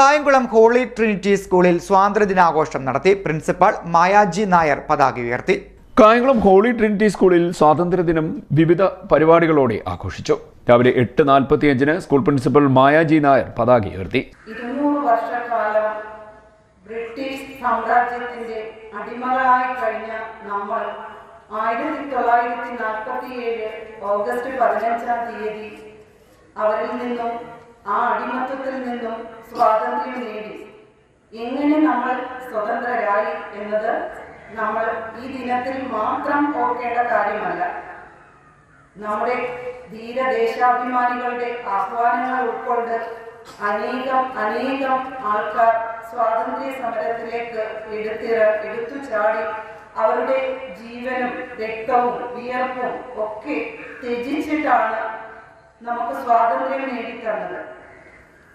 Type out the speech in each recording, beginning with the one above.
Kayamkulam holy Trinity സ്കൂളിൽ സ്വാതന്ത്ര്യദിനാഘോഷം നടത്തി principal മായാജി Nair പതാക ഉയർത്തി. കായംകുളം ഹോളി ട്രിനിറ്റി സ്കൂളിൽ സ്വാതന്ത്ര്യദിനം വിവിധ പരിപാടികളോടെ ആഘോഷിച്ചു. രാവിലെ എട്ട് നാൽപ്പത്തിയഞ്ചിന് സ്കൂൾ പ്രിൻസിപ്പൽ മായാജി നായർ പതാക ഉയർത്തി. വർഷക്കാലം ബ്രിട്ടീഷ് സാമ്രാജ്യത്തിന്റെ അടിമകളായി കഴിഞ്ഞ നമ്മൾ ആയിരത്തി തൊള്ളായിരത്തി ഓഗസ്റ്റ് പതിനഞ്ചാം തീയതി അവരിൽ നിന്നും ആ അടിമത്തത്തിൽ നിന്നും സ്വാതന്ത്ര്യം നേടി. എങ്ങനെ നമ്മൾ സ്വതന്ത്രരായി എന്നത് നമ്മൾ ഈ ദിനത്തിൽ മാത്രം ഓർക്കേണ്ട കാര്യമല്ല. നമ്മുടെ ധീരദേശാഭിമാനികളുടെ ആഹ്വാനങ്ങൾ ഉൾക്കൊണ്ട് അനേകം അനേകം ആൾക്കാർ സ്വാതന്ത്ര്യ സമരത്തിലേക്ക് എടുത്തിറ എടുത്തു ചാടി അവരുടെ ജീവനും രക്തവും വിയർപ്പും ഒക്കെ ത്യജിച്ചിട്ടാണ് നമുക്ക് സ്വാതന്ത്ര്യം നേടിത്തന്നത്.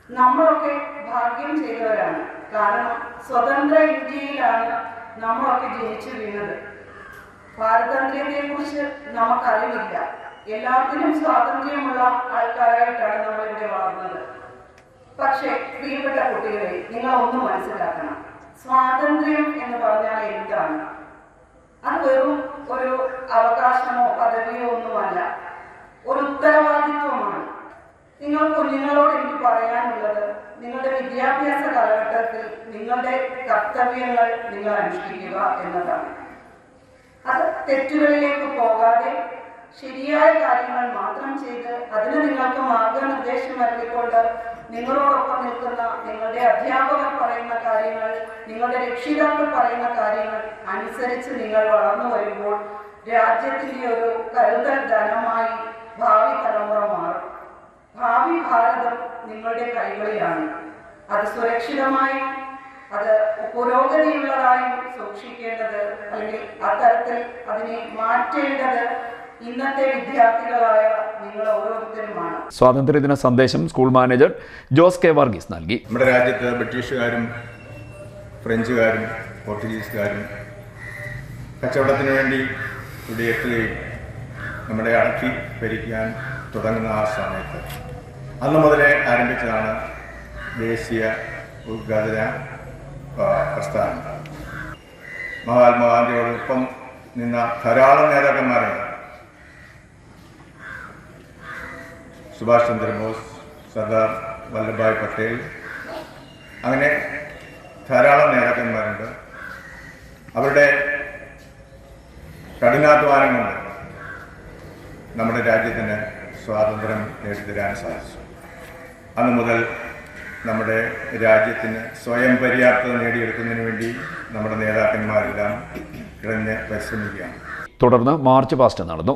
നമ്മളൊക്കെ ഭാഗ്യം ചെയ്തവരാണ്. കാരണം സ്വതന്ത്ര ഇന്ത്യയിലാണ് നമ്മളൊക്കെ ജനിച്ചു വീണത്. പാരതന്ത്ര്യത്തെ കുറിച്ച് നമുക്കറിവില്ല. എല്ലാത്തിനും സ്വാതന്ത്ര്യമുള്ള ആൾക്കാരായിട്ടാണ് നമ്മൾ ഇവിടെ വളർന്നത്. പക്ഷേ പ്രിയപ്പെട്ട കുട്ടികളെ നിങ്ങൾ ഒന്ന് മനസ്സിലാക്കണം. സ്വാതന്ത്ര്യം എന്ന് പറഞ്ഞാൽ എന്താണ്? അത് വെറും നിങ്ങളുടെ വിദ്യാഭ്യാസ കാലഘട്ടത്തിൽ നിങ്ങളുടെ കർത്തവ്യങ്ങൾ നിങ്ങൾ അനുഷ്ഠിക്കുക എന്നതാണ്. അത് തെറ്റുകളിലേക്ക് പോകാതെ ശരിയായ കാര്യങ്ങൾ മാത്രം ചെയ്ത് അതിന് നിങ്ങൾക്ക് മാർഗനിർദ്ദേശം നൽകിക്കൊണ്ട് നിങ്ങളോടൊപ്പം നിൽക്കുന്ന നിങ്ങളുടെ അധ്യാപകർ പറയുന്ന കാര്യങ്ങൾ നിങ്ങളുടെ രക്ഷിതാക്കൾ പറയുന്ന കാര്യങ്ങൾ അനുസരിച്ച് നിങ്ങൾ വളർന്നു വരുമ്പോൾ രാജ്യത്തിന്റെ ഒരു കരുതൽ ധനമായി ഭാവി ഭാവി ഭാരതം നിങ്ങളുടെ കൈകളിലാണ്. അത് സുരക്ഷിതമായി അത് പുരോഗതിയുള്ളതായും സൂക്ഷിക്കേണ്ടത് അല്ലെങ്കിൽ അത്തരത്തിൽ അതിനെ മാറ്റേണ്ടത് ഇന്നത്തെ വിദ്യാർത്ഥികളായ നിങ്ങൾ ഓരോരുത്തരുമാണ്. സ്വാതന്ത്ര്യദിന സന്ദേശം school manager Jose K Varghese നൽകി. നമ്മുടെ രാജ്യത്ത് ബ്രിട്ടീഷുകാരും ഫ്രഞ്ചുകാരും പോർച്ചുഗീസുകാരും കച്ചവടത്തിന് വേണ്ടി ഇവിടെ എത്തുകയും നമ്മളെ അടക്കി ഭരിക്കാൻ തുടങ്ങുന്ന ആ സമയത്ത് അന്ന് മുതലേ ആരംഭിച്ചതാണ് ദേശീയ ഉദ്ഘാടന പ്രസ്ഥാനം. മഹാത്മാഗാന്ധിയോടൊപ്പം നിന്ന ധാരാളം നേതാക്കന്മാരുണ്ട് സുഭാഷ് ചന്ദ്രബോസ് സർദാർ വല്ലഭായ് പട്ടേൽ അങ്ങനെ ധാരാളം നേതാക്കന്മാരുണ്ട്. അവരുടെ കഠിനാധ്വാനം കൊണ്ട് നമ്മുടെ രാജ്യത്തിന് സ്വാതന്ത്ര്യം നേടിത്തരാൻ സാധിച്ചു. അന്ന് മുതൽ നമ്മുടെ രാജ്യത്തിന് സ്വയം പര്യാപ്തത നേടിയെടുക്കുന്നതിന് വേണ്ടി നമ്മുടെ നേതാക്കന്മാരെല്ലാം കിടന്ന് പരിശ്രമിക്കുകയാണ്. തുടർന്ന് മാർച്ച് പാസ്റ്റ് നടന്നു.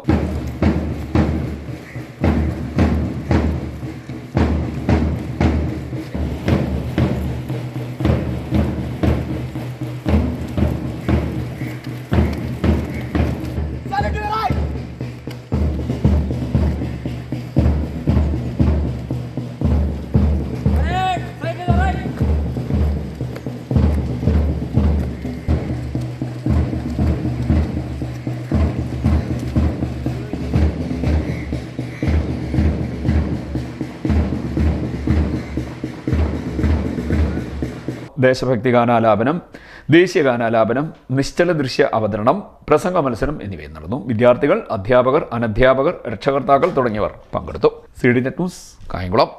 ദേശഭക്തി ഗാനാലാപനം ദേശീയ ഗാനാലാപനം നിശ്ചല ദൃശ്യ അവതരണം പ്രസംഗ മത്സരം എന്നിവയും നടന്നു. വിദ്യാർത്ഥികൾ അധ്യാപകർ അനധ്യാപകർ രക്ഷകർത്താക്കൾ തുടങ്ങിയവർ പങ്കെടുത്തു. C D net news Kayamkulam.